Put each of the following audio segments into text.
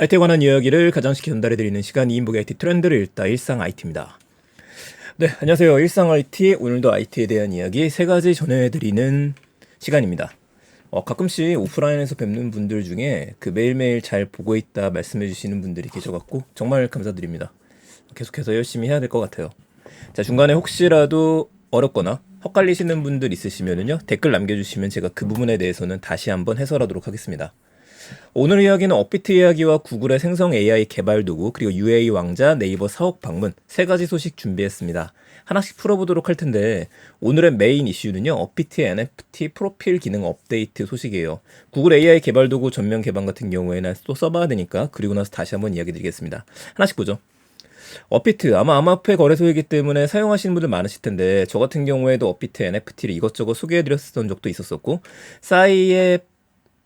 IT에 관한 이야기를 가장 쉽게 전달해 드리는 시간 이인복의 IT 트렌드를 읽다 일상 IT입니다. 네, 안녕하세요. 일상 IT 오늘도 IT에 대한 이야기 세 가지 전해 드리는 시간입니다. 어, 가끔씩 오프라인에서 뵙는 분들 중에 그 매일매일 잘 보고 있다 말씀해 주시는 분들이 계셔 갖고 정말 감사드립니다. 계속해서 열심히 해야 될 것 같아요. 자 중간에 혹시라도 어렵거나 헛갈리시는 분들 있으시면은요 댓글 남겨주시면 제가 그 부분에 대해서는 다시 한번 해설하도록 하겠습니다. 오늘 이야기는 업비트 이야기와 구글의 생성 AI 개발 도구 그리고 UA 왕자 네이버 사옥 방문 세 가지 소식 준비했습니다. 하나씩 풀어보도록 할 텐데 오늘의 메인 이슈는요 업비트의 NFT 프로필 기능 업데이트 소식이에요. 구글 AI 개발 도구 전면 개방 같은 경우에는 또 써봐야 되니까 그리고 나서 다시 한번 이야기 드리겠습니다. 하나씩 보죠. 업비트 아마 암호화폐 거래소이기 때문에 사용하시는 분들 많으실 텐데 저 같은 경우에도 업비트 NFT를 이것저것 소개해드렸던 적도 있었었고 싸이의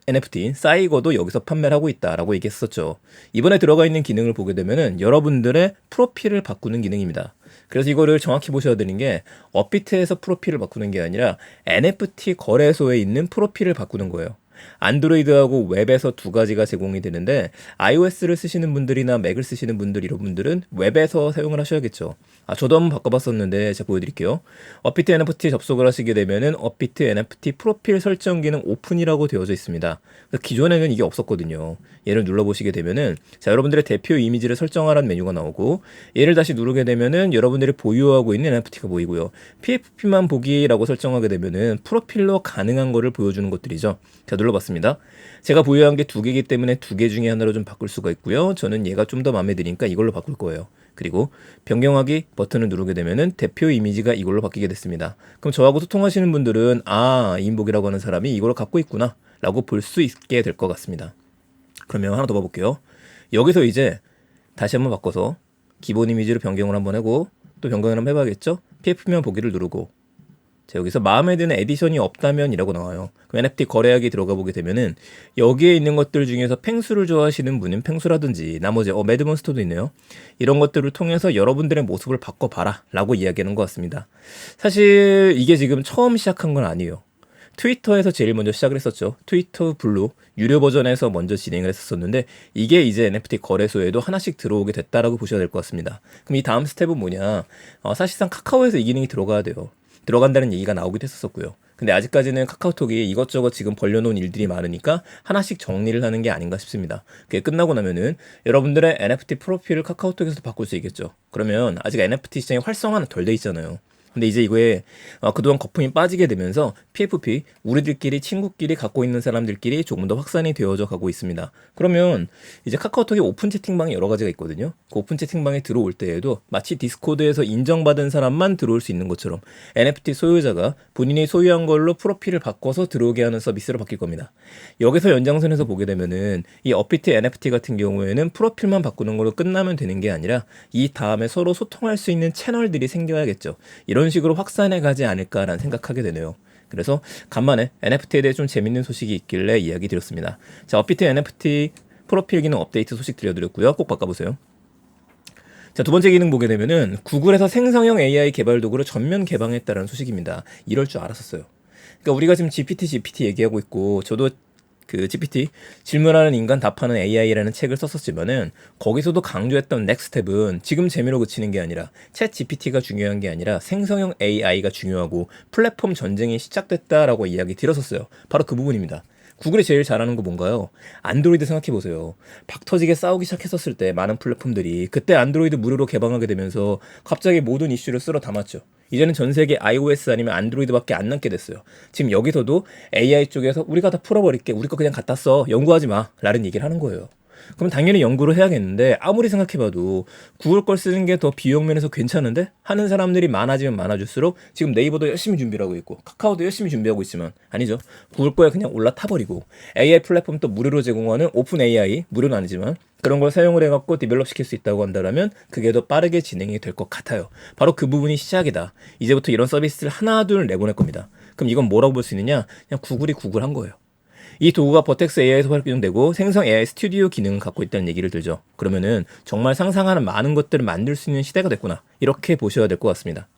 NFT인 싸이거도 여기서 판매를 하고 있다라고 얘기했었죠. 이번에 들어가 있는 기능을 보게 되면은 여러분들의 프로필을 바꾸는 기능입니다. 그래서 이거를 정확히 보셔야 되는 게 업비트에서 프로필을 바꾸는 게 아니라 NFT 거래소에 있는 프로필을 바꾸는 거예요. 안드로이드하고 웹에서 두 가지가 제공이 되는데 iOS를 쓰시는 분들이나 맥을 쓰시는 분들 이런 분들은 웹에서 사용을 하셔야겠죠. 아 저도 한번 바꿔봤었는데 제가 보여드릴게요. 업비트 NFT 접속을 하시게 되면은 업비트 NFT 프로필 설정 기능 오픈이라고 되어져 있습니다. 기존에는 이게 없었거든요. 얘를 눌러보시게 되면은 자 여러분들의 대표 이미지를 설정하라는 메뉴가 나오고 얘를 다시 누르게 되면은 여러분들이 보유하고 있는 NFT가 보이고요. PFP만 보기라고 설정하게 되면은 프로필로 가능한 거를 보여주는 것들이죠. 자 눌러봤습니다. 제가 보유한 게 두 개이기 때문에 두 개 중에 하나로 좀 바꿀 수가 있고요. 저는 얘가 좀 더 마음에 드니까 이걸로 바꿀 거예요. 그리고 변경하기 버튼을 누르게 되면은 대표 이미지가 이걸로 바뀌게 됐습니다. 그럼 저하고 소통하시는 분들은 아 인복이라고 하는 사람이 이걸 갖고 있구나 라고 볼 수 있게 될 것 같습니다. 그러면 하나 더 봐볼게요. 여기서 이제 다시 한번 바꿔서 기본 이미지로 변경을 한번 하고 또 변경을 한번 해봐야겠죠? PF면 보기를 누르고 자, 여기서 마음에 드는 에디션이 없다면이라고 나와요. 그럼 NFT 거래하기 들어가 보게 되면은 여기에 있는 것들 중에서 펭수를 좋아하시는 분은 펭수라든지 나머지 어 매드몬스터도 있네요. 이런 것들을 통해서 여러분들의 모습을 바꿔봐라라고 이야기하는 것 같습니다. 사실 이게 지금 처음 시작한 건 아니에요. 트위터에서 제일 먼저 시작을 했었죠. 트위터 블루 유료 버전에서 먼저 진행을 했었었는데 이게 이제 NFT 거래소에도 하나씩 들어오게 됐다라고 보셔야 될 것 같습니다. 그럼 이 다음 스텝은 뭐냐? 어, 사실상 카카오에서 이 기능이 들어가야 돼요. 들어간다는 얘기가 나오기도 했었고요. 근데 아직까지는 카카오톡이 이것저것 지금 벌려놓은 일들이 많으니까 하나씩 정리를 하는 게 아닌가 싶습니다. 그게 끝나고 나면은 여러분들의 NFT 프로필을 카카오톡에서 바꿀 수 있겠죠. 그러면 아직 NFT 시장이 활성화는 덜 돼 있잖아요. 근데 이제 이거에 어, 그동안 거품이 빠지게 되면서 PFP 우리들끼리 친구끼리 갖고 있는 사람들끼리 조금 더 확산이 되어져 가고 있습니다. 그러면 이제 카카오톡에 오픈 채팅방이 여러 가지가 있거든요. 그 오픈 채팅방에 들어올 때에도 마치 디스코드에서 인정받은 사람만 들어올 수 있는 것처럼 NFT 소유자가 본인이 소유한 걸로 프로필을 바꿔서 들어오게 하는 서비스로 바뀔 겁니다. 여기서 연장선에서 보게 되면은 이 업비트 NFT 같은 경우에는 프로필만 바꾸는 걸로 끝나면 되는 게 아니라 이 다음에 서로 소통할 수 있는 채널들이 생겨야겠죠. 이런 이런 식으로 확산해 가지 않을까라는 생각하게 되네요. 그래서 간만에 NFT에 대해 좀 재밌는 소식이 있길래 이야기 드렸습니다. 자, 업비트 NFT 프로필 기능 업데이트 소식 들려드렸고요. 꼭 바꿔보세요. 자, 두 번째 기능 보게 되면은 구글에서 생성형 AI 개발 도구를 전면 개방했다는 소식입니다. 이럴 줄 알았었어요. 그러니까 우리가 지금 GPT, GPT 얘기하고 있고 저도 그 GPT 질문하는 인간 답하는 AI라는 책을 썼었지만은 거기서도 강조했던 넥스텝은 지금 재미로 그치는 게 아니라 챗 GPT가 중요한 게 아니라 생성형 AI가 중요하고 플랫폼 전쟁이 시작됐다라고 이야기 드렸었어요. 바로 그 부분입니다. 구글이 제일 잘하는 거 뭔가요? 안드로이드 생각해 보세요. 박 터지게 싸우기 시작했었을 때 많은 플랫폼들이 그때 안드로이드 무료로 개방하게 되면서 갑자기 모든 이슈를 쓸어 담았죠. 이제는 전 세계 iOS 아니면 안드로이드밖에 안 남게 됐어요. 지금 여기서도 AI 쪽에서 우리가 다 풀어버릴게. 우리 거 그냥 갖다 써. 연구하지 마. 라는 얘기를 하는 거예요. 그럼 당연히 연구를 해야겠는데 아무리 생각해봐도 구글 걸 쓰는 게 더 비용 면에서 괜찮은데 하는 사람들이 많아지면 많아질수록 지금 네이버도 열심히 준비를 하고 있고 카카오도 열심히 준비하고 있지만 아니죠 구글 거에 그냥 올라타버리고 AI 플랫폼 또 무료로 제공하는 오픈 AI 무료는 아니지만 그런 걸 사용을 해갖고 디벨롭 시킬 수 있다고 한다면 그게 더 빠르게 진행이 될 것 같아요. 바로 그 부분이 시작이다. 이제부터 이런 서비스를 하나 둘 내보낼 겁니다. 그럼 이건 뭐라고 볼 수 있느냐? 그냥 구글이 구글한 거예요. 이 도구가 버텍스 AI에서 활용되고 생성 AI 스튜디오 기능을 갖고 있다는 얘기를 들죠. 그러면은 정말 상상하는 많은 것들을 만들 수 있는 시대가 됐구나. 이렇게 보셔야 될 것 같습니다.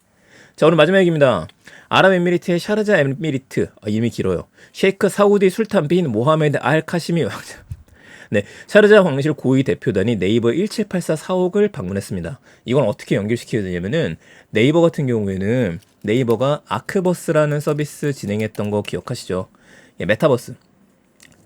자, 오늘 마지막 얘기입니다. 아랍에미리트의 샤르자 에미리트. 아, 이름이 길어요. 셰이크 사우디 술탄 빈 모하메드 알 카시미 왕자. 네, 샤르자 광실 고위 대표단이 네이버 1784 사옥을 방문했습니다. 이건 어떻게 연결시켜야 되냐면은 네이버 같은 경우에는 네이버가 아크버스라는 서비스 진행했던 거 기억하시죠? 예, 메타버스.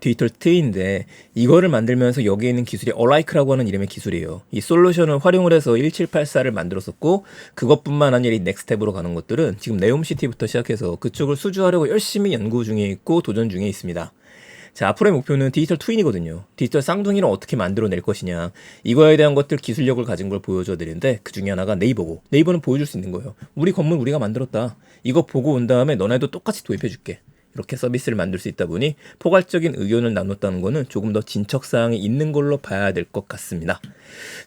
디지털 트인데 이거를 만들면서 여기에 있는 기술이 어라이크라고 하는 이름의 기술이에요. 이 솔루션을 활용을 해서 1784를 만들었었고 그것뿐만 아니라 이 넥스텝으로 가는 것들은 지금 네옴시티부터 시작해서 그쪽을 수주하려고 열심히 연구 중에 있고 도전 중에 있습니다. 자, 앞으로의 목표는 디지털 트윈이거든요. 디지털 쌍둥이를 어떻게 만들어낼 것이냐. 이거에 대한 것들 기술력을 가진 걸 보여줘야 되는데 그 중에 하나가 네이버고. 네이버는 보여줄 수 있는 거예요. 우리 건물 우리가 만들었다. 이거 보고 온 다음에 너네도 똑같이 도입해 줄게. 이렇게 서비스를 만들 수 있다 보니 포괄적인 의견을 나눴다는 거는 조금 더 진척 사항이 있는 걸로 봐야 될 것 같습니다.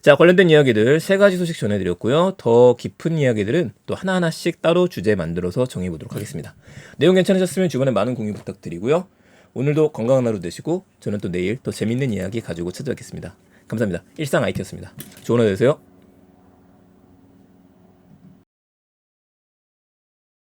자, 관련된 이야기들 세 가지 소식 전해드렸고요. 더 깊은 이야기들은 또 하나하나씩 따로 주제 만들어서 정해보도록 하겠습니다. 내용 괜찮으셨으면 주변에 많은 공유 부탁드리고요. 오늘도 건강한 하루 되시고 저는 또 내일 더 재밌는 이야기 가지고 찾아뵙겠습니다. 감사합니다. 일상 IT였습니다. 좋은 하루 되세요.